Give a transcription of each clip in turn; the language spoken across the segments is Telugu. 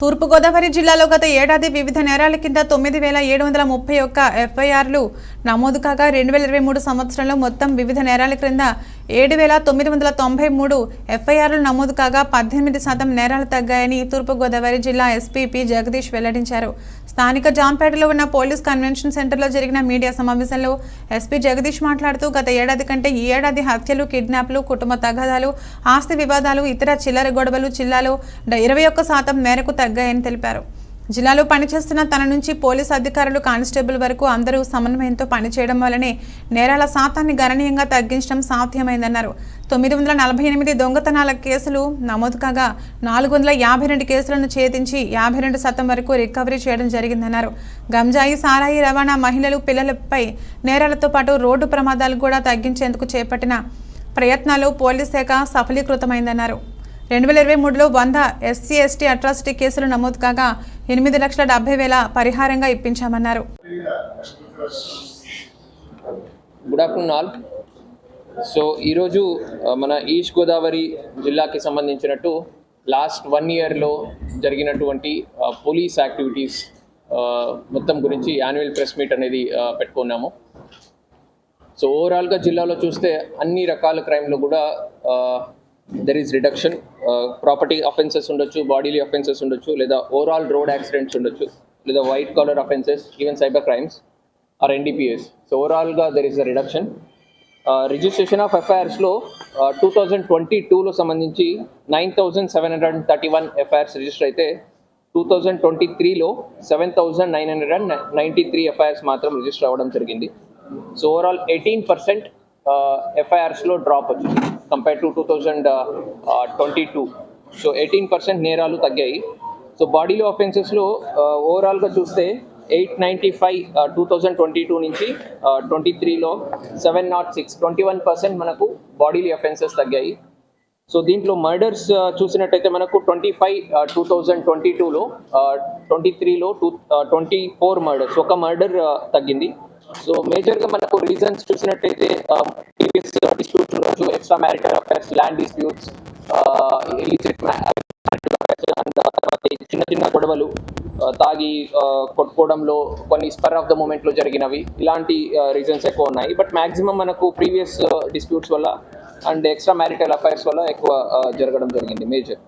తూర్పుగోదావరి జిల్లాలో గత ఏడాది వివిధ నేరాల కింద తొమ్మిది వేల ఏడు వందల ముప్పై ఒక్క ఎఫ్ఐఆర్లు నమోదు కాగా రెండు వేల ఇరవై మూడు సంవత్సరంలో మొత్తం వివిధ నేరాల క్రింద ఏడు వేల తొమ్మిది వందల తొంభై మూడు ఎఫ్ఐఆర్లు నమోదు కాగా పద్దెనిమిది శాతం నేరాలు తగ్గాయని తూర్పుగోదావరి జిల్లా ఎస్పీ పి జగదీష్ వెల్లడించారు. స్థానిక జాంపేటలో ఉన్న పోలీస్ కన్వెన్షన్ సెంటర్లో జరిగిన మీడియా సమావేశంలో ఎస్పీ జగదీష్ మాట్లాడుతూ గత ఏడాది కంటే ఈ ఏడాది హత్యలు కిడ్నాప్లు కుటుంబ తగాదాలు ఆస్తి వివాదాలు ఇతర చిల్లర గొడవలు జిల్లాలో ఇరవై ఒక్క శాతం మేరకు తగ్గాయని తెలిపారు. జిల్లాలో పనిచేస్తున్న తన నుంచి పోలీస్ అధికారులు కానిస్టేబుల్ వరకు అందరూ సమన్వయంతో పనిచేయడం వల్లనే నేరాల శాతాన్ని గణనీయంగా తగ్గించడం సాధ్యమైందన్నారు. తొమ్మిది వందల నలభై ఎనిమిది దొంగతనాల కేసులు నమోదు కాగా నాలుగు వందల యాభై రెండు కేసులను ఛేదించి యాభై రెండు శాతం వరకు రికవరీ చేయడం జరిగిందన్నారు. గంజాయి సారాయి రవాణా మహిళలు పిల్లలపై నేరాలతో పాటు రోడ్డు ప్రమాదాలు కూడా తగ్గించేందుకు చేపట్టిన ప్రయత్నాలు పోలీస్ శాఖ సఫలీకృతమైందన్నారు. రెండు వేల ఇరవై మూడులో వంద ఎస్సీ ఎస్టీ అట్రాసిటీ కేసులు నమోదు కాగా ఎనిమిది లక్షల డెబ్బై వేల పరిహారంగా ఇప్పించామన్నారు. గుడ్ ఆఫ్టర్నూన్ ఆల్ సో ఈరోజు మన ఈస్ట్ గోదావరి జిల్లాకి సంబంధించినట్టు లాస్ట్ వన్ ఇయర్లో జరిగినటువంటి పోలీస్ యాక్టివిటీస్ మొత్తం గురించి యాన్యువల్ ప్రెస్ మీట్ అనేది పెట్టుకున్నాము. సో ఓవరాల్గా జిల్లాలో చూస్తే అన్ని రకాల క్రైమ్లో కూడా there is reduction property offences ఉండొచ్చు బాడీలీ అఫెన్సెస్ ఉండొచ్చు లేదా ఓవరాల్ రోడ్ యాక్సిడెంట్స్ ఉండొచ్చు లేదా white collar offences even cyber crimes or NDPS so ఓవరాల్గా there is a reduction registration of ఎఫ్ఐఆర్స్లో two thousand twenty టూలో సంబంధించి nine thousand seven hundred and thirty one FIRs register అయితే టూ థౌజండ్ ట్వంటీ త్రీలో seven thousand nine hundred and ninety three FIRs మాత్రం రిజిస్టర్ అవ్వడం జరిగింది. సో ఓవరాల్ ఎయిటీన్ పర్సెంట్ ఎఫ్ఐఆర్స్లో డ్రాప్ వచ్చింది compare to two thousand twenty two so eighteen percent నేరాలు తగ్గాయి. సో బాడీలో అఫెన్సెస్లో ఓవరాల్గా చూస్తే eight ninety five two thousand twenty two నుంచి ట్వంటీ త్రీలో seven not six twenty one percent మనకు బాడీలీ అఫెన్సెస్ తగ్గాయి. సో దీంట్లో మర్డర్స్ uh, చూసినట్టయితే మనకు twenty five two thousand twenty టూలో ట్వంటీ త్రీలో టూ ట్వంటీ ఫోర్ మర్డర్స్ ఒక మర్డర్ uh, తగ్గింది. సో మేజర్గా మనకు రీజన్స్ చూసినట్టయితే ప్రీవియస్ డిస్ప్యూట్స్ ఉండొచ్చు. Extra marital affairs land disputes illicit చిన్న చిన్న గొడవలు తాగి కొట్టుకోవడంలో కొన్ని స్పర్ ఆఫ్ ద మూమెంట్లో జరిగినవి. ఇలాంటి రీజన్స్ ఎక్కువ ఉన్నాయి. బట్ మాక్సిమం మనకు ప్రీవియస్ డిస్ప్యూట్స్ వల్ల అండ్ ఎక్స్ట్రా మ్యారిటల్ అఫైర్స్ వల్ల ఎక్కువ జరగడం జరిగింది మేజర్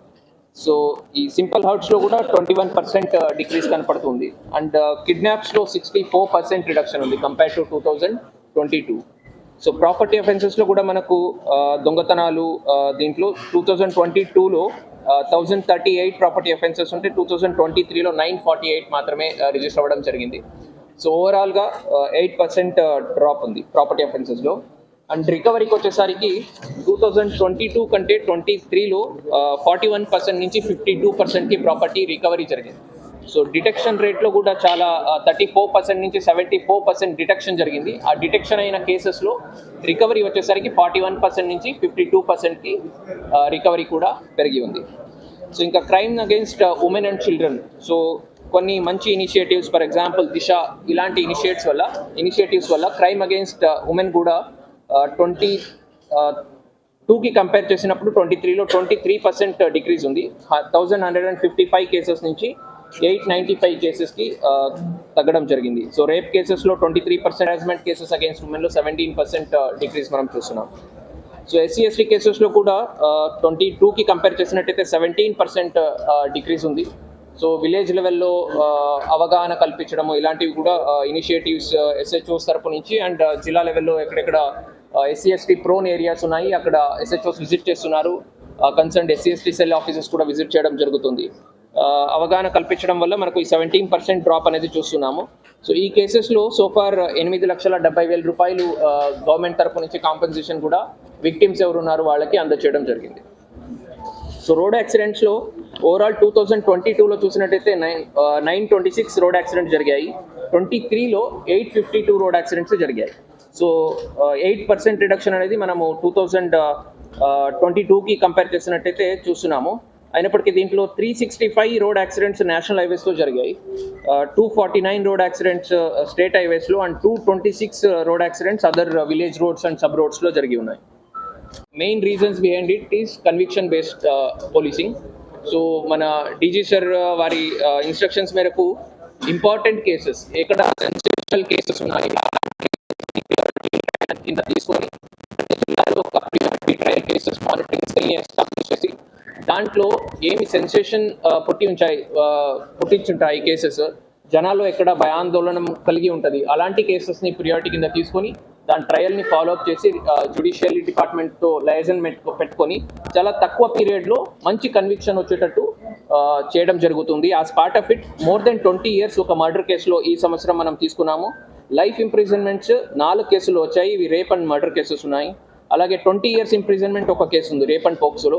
సో ఈ సింపుల్ హౌట్స్లో కూడా twenty one percent uh, decrease కనపడుతుంది. అండ్ uh, కిడ్నాప్స్లో సిక్స్టీ ఫోర్ పర్సెంట్ రిడక్షన్ ఉంది compare to two thousand twenty two so property అఫెన్సెస్లో కూడా మనకు uh, దొంగతనాలు దీంట్లో టూ థౌజండ్ ట్వంటీ టూలో thousand thirty eight property offences ఉంటే టూ థౌజండ్ ట్వంటీ త్రీలో నైన్ ఫార్టీ ఎయిట్ మాత్రమే రిజిస్టర్ అవ్వడం జరిగింది. సో ఓవరాల్గా ఎయిట్ పర్సెంట్ డ్రాప్ ఉంది ప్రాపర్టీ అఫెన్సెస్లో అండ్ రికవరీకి వచ్చేసరికి టూ థౌజండ్ ట్వంటీ టూ కంటే ట్వంటీ త్రీలో ఫార్టీ వన్ పర్సెంట్ నుంచి ఫిఫ్టీ టూ పర్సెంట్కి ప్రాపర్టీ రికవరీ జరిగింది. సో డిటెక్షన్ రేట్లో కూడా చాలా థర్టీ ఫోర్ పర్సెంట్ నుంచి సెవెంటీ ఫోర్ పర్సెంట్ డిటెక్షన్ జరిగింది. ఆ డిటెక్షన్ అయిన కేసెస్లో రికవరీ వచ్చేసరికి ఫార్టీ వన్ పర్సెంట్ నుంచి ఫిఫ్టీ టూ పర్సెంట్కి రికవరీ కూడా పెరిగి ఉంది. సో ఇంకా crime against women and children so కొన్ని మంచి ఇనిషియేటివ్స్ ఫర్ ఎగ్జాంపుల్ దిశ ఇలాంటి ఇనిషియేట్స్ వల్ల ఇనిషియేటివ్స్ వల్ల క్రైమ్ అగేన్స్ట్ ఉమెన్ కూడా ట్వంటీ టూకి కంపేర్ చేసినప్పుడు ట్వంటీ త్రీలో ట్వంటీ త్రీ పర్సెంట్ డిక్రీజ్ ఉంది thousand hundred and fifty five cases నుంచి ఎయిట్ నైంటీ ఫైవ్ కేసెస్కి తగ్గడం జరిగింది. సో రేప్ కేసెస్లో twenty three percent harassment cases against ఉమెన్లో seventeen percent decrease మనం చూస్తున్నాం. సో ఎస్సీ ఎస్టీ కేసెస్లో కూడా ట్వంటీ టూకి కంపేర్ చేసినట్టయితే సెవెంటీన్ పర్సెంట్ డిక్రీజ్ ఉంది. సో విలేజ్ లెవెల్లో అవగాహన కల్పించడము ఇలాంటివి కూడా ఇనిషియేటివ్స్ ఎస్హెచ్ఓస్ తరపు నుంచి అండ్ జిల్లా లెవెల్లో ఎక్కడెక్కడ ఎస్సీ ఎస్టీ ప్రోన్ ఏరియాస్ ఉన్నాయి. అక్కడ ఎస్హెచ్ఓస్ విజిట్ చేస్తున్నారు. Concern SC ST cell offices కూడా విజిట్ చేయడం జరుగుతుంది. అవగాహన కల్పించడం వల్ల మనకు ఈ సెవెంటీన్ పర్సెంట్ డ్రాప్ అనేది చూస్తున్నాము. సో ఈ కేసెస్లో సోఫార్ ఎనిమిది లక్షల డెబ్బై వేల రూపాయలు గవర్నమెంట్ తరఫు నుంచి కాంపెన్సేషన్ కూడా విక్టిమ్స్ ఎవరున్నారు వాళ్ళకి అందచేయడం జరిగింది. సో రోడ్ యాక్సిడెంట్స్లో ఓవరాల్ టూ థౌజండ్ ట్వంటీ టూలో చూసినట్టయితే nine nine twenty six road accidents జరిగాయి. ట్వంటీ త్రీలో eight fifty two road accidents జరిగాయి. సో ఎయిట్ పర్సెంట్ రిడక్షన్ అనేది మనము టూ థౌజండ్ ట్వంటీ టూకి కంపేర్ చేసినట్టయితే చూస్తున్నాము. అయినప్పటికీ దీంట్లో three sixty five road accidents national హైవేస్లో జరిగాయి. Two forty nine road accidents state హైవేస్లో and two twenty six road accidents other village roads and sub రోడ్స్లో జరిగి ఉన్నాయి. Main reasons behind it is conviction based policing so మన డీజీ సార్ వారి ఇన్స్ట్రక్షన్స్ మేరకు ఇంపార్టెంట్ కేసెస్ ఎక్కడ సెన్సిటివ్ కేసెస్ ఉన్నాయి. కింద తీసుకొని జిల్లాలో ఒక ట్రయల్ కేసెస్ మానిటరింగ్ సెల్ని ఎస్టాబ్లిష్ చేసి దాంట్లో ఏమి సెన్సేషన్ పుట్టి ఉంచాయి పుట్టించుంటాయి కేసెస్ జనాల్లో ఎక్కడ భయాందోళన కలిగి ఉంటుంది. అలాంటి కేసెస్ని ప్రియారిటీ కింద తీసుకొని దాని ట్రయల్ని ఫాలో అప్ చేసి జ్యుడిషియరీ డిపార్ట్మెంట్తో లైజన్ పెట్టుకొని చాలా తక్కువ పీరియడ్లో మంచి కన్విక్షన్ వచ్చేటట్టు చేయడం జరుగుతుంది. As part of it more than twenty years ఒక మర్డర్ కేసులో ఈ సంవత్సరం మనం తీసుకున్నాము. లైఫ్ ఇంప్రిజన్మెంట్స్ నాలుగు కేసులు వచ్చాయి. ఇవి రేప్ అండ్ మర్డర్ కేసెస్ ఉన్నాయి. అలాగే ట్వంటీ ఇయర్స్ ఇంప్రిజన్మెంట్ ఒక కేసు ఉంది rape and పోక్సోలో.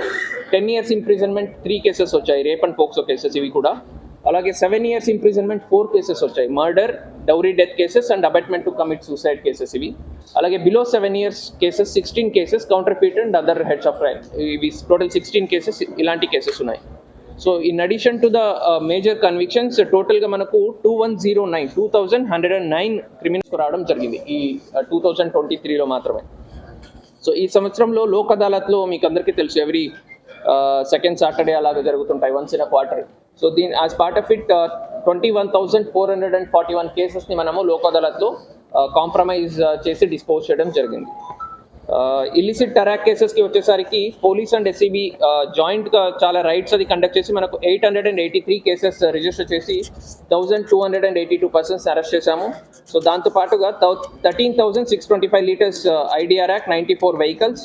Ten years imprisonment three cases వచ్చాయి రేప్ అండ్ పోక్సో కేసెస్ ఇవి కూడా. అలాగే seven years imprisonment four cases వచ్చాయి murder dowry death cases and abetment to commit suicide cases ఇవి. అలాగే below seven years cases sixteen cases counterfeit and other heads of crime ఇవి టోటల్ సిక్స్టీన్ కేసెస్ ఇలాంటి కేసెస్ ఉన్నాయి. So in addition to the major convictions టోటల్గా మనకు two one zero nine two thousand hundred and nine criminals రావడం జరిగింది. ఈ టూ థౌజండ్ ట్వంటీ త్రీలో మాత్రమే. సో ఈ సంవత్సరంలో లోక్ అదాలత్లో మీకు అందరికీ తెలుసు ఎవ్రీ సెకండ్ సాటర్డే అలాగే జరుగుతుంటాయి once in a quarter so దీని as part of it twenty one thousand four hundred and forty one కేసెస్ని మనము లోక్ అదాలత్లో uh, కాంప్రమైజ్ uh, చేసి డిస్పోజ్ చేయడం జరిగింది. ఇల్లిసిట్ టరాక్ కేసెస్కి వచ్చేసరికి పోలీస్ అండ్ ఎస్సీబీ జాయింట్గా చాలా రైడ్స్ అది కండక్ట్ చేసి మనకు eight hundred and eighty three cases register చేసి thousand two hundred and eighty two persons arrest చేశాము. సో దాంతో పాటుగా thirteen thousand six twenty five litres IDR act ninety four vehicles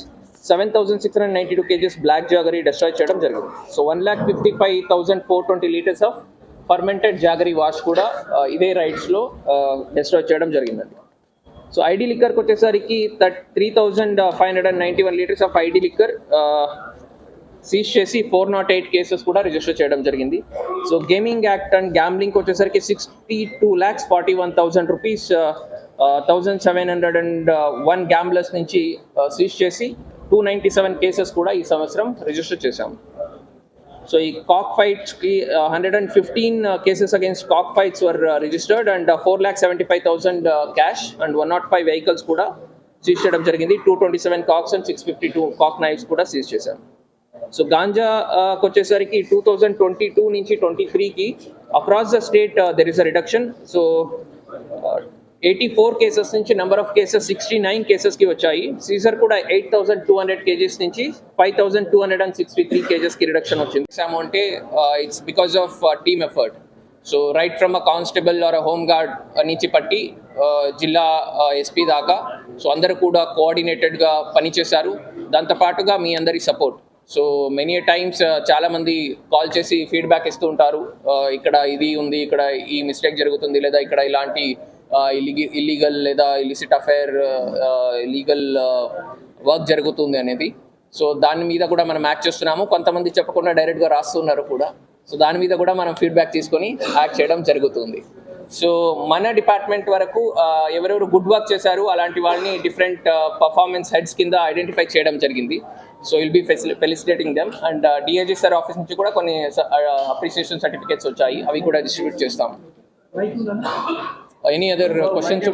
seven thousand six hundred ninety two kgs black jaggery destroy చేయడం జరిగింది. So one lakh fifty five thousand four twenty litres of fermented jaggery wash కూడా ఇదే రైడ్స్లో డిస్ట్రాయ్ చేయడం జరిగిందండి. సో ఐడి లిక్కర్కి వచ్చేసరికి thirty three thousand five hundred and ninety one liters of ID liquor seize చేసి ఫోర్ నాట్ ఎయిట్ కేసెస్ కూడా రిజిస్టర్ చేయడం జరిగింది. సో గేమింగ్ యాక్ట్ అండ్ గ్యాంబ్లింగ్కి వచ్చేసరికి sixty two lakhs forty one thousand rupees thousand seven hundred and one gamblers నుంచి సీజ్ చేసి టూ నైంటీ సెవెన్ కేసెస్ కూడా ఈ సంవత్సరం రిజిస్టర్ చేశాము సో ఈ cock ఫైట్స్కి hundred and fifteen cases against cock fights were registered and four lakh seventy five thousand cash and one naught five vehicles కూడా సీజ్ చేయడం జరిగింది. Two twenty seven cocks and six fifty two cock knives కూడా సీజ్ చేశాం సో గాంజాకి వచ్చేసరికి టూ థౌజండ్ ట్వంటీ టూ నుంచి ట్వంటీ త్రీకి across the state there is a reduction so eighty four cases నుంచి number of cases sixty nine కేసెస్కి వచ్చాయి. సీజర్ కూడా eight thousand two hundred kgs నుంచి five thousand two hundred and sixty three కేజెస్కి reduction వచ్చింది చేసాము అంటే it's because of team effort so right from a constable or a home guard నుంచి పట్టి uh, జిల్లా uh, ఎస్పీ దాకా సో అందరూ కూడా కోఆర్డినేటెడ్గా పనిచేశారు. దాంతోపాటుగా మీ అందరి సపోర్ట్ సో మెనీ టైమ్స్ చాలామంది కాల్ చేసి ఫీడ్బ్యాక్ ఇస్తూ ఉంటారు. Uh, ఇక్కడ ఇది ఉంది ఇక్కడ ఈ మిస్టేక్ జరుగుతుంది లేదా ఇక్కడ ఇలాంటి ఇల్లీగల్ లేదా ఇలిసిట్ అఫైర్ లీగల్ వర్క్ జరుగుతుంది అనేది. సో దాని మీద కూడా మనం యాక్ట్ చేస్తున్నాము. కొంతమంది చెప్పకుండా డైరెక్ట్గా రాస్తున్నారు కూడా. సో దాని మీద కూడా మనం ఫీడ్బ్యాక్ తీసుకొని యాక్ట్ చేయడం జరుగుతుంది. సో మన డిపార్ట్మెంట్ వరకు ఎవరెవరు గుడ్ వర్క్ చేశారు అలాంటి వాళ్ళని డిఫరెంట్ పర్ఫార్మెన్స్ హెడ్స్ కింద ఐడెంటిఫై చేయడం జరిగింది. So will be facilitating them and DIG sir office నుంచి కూడా కొన్ని అప్రిసియేషన్ సర్టిఫికేట్స్ వచ్చాయి. అవి కూడా డిస్ట్రిబ్యూట్ చేస్తాం Any other uh, questions?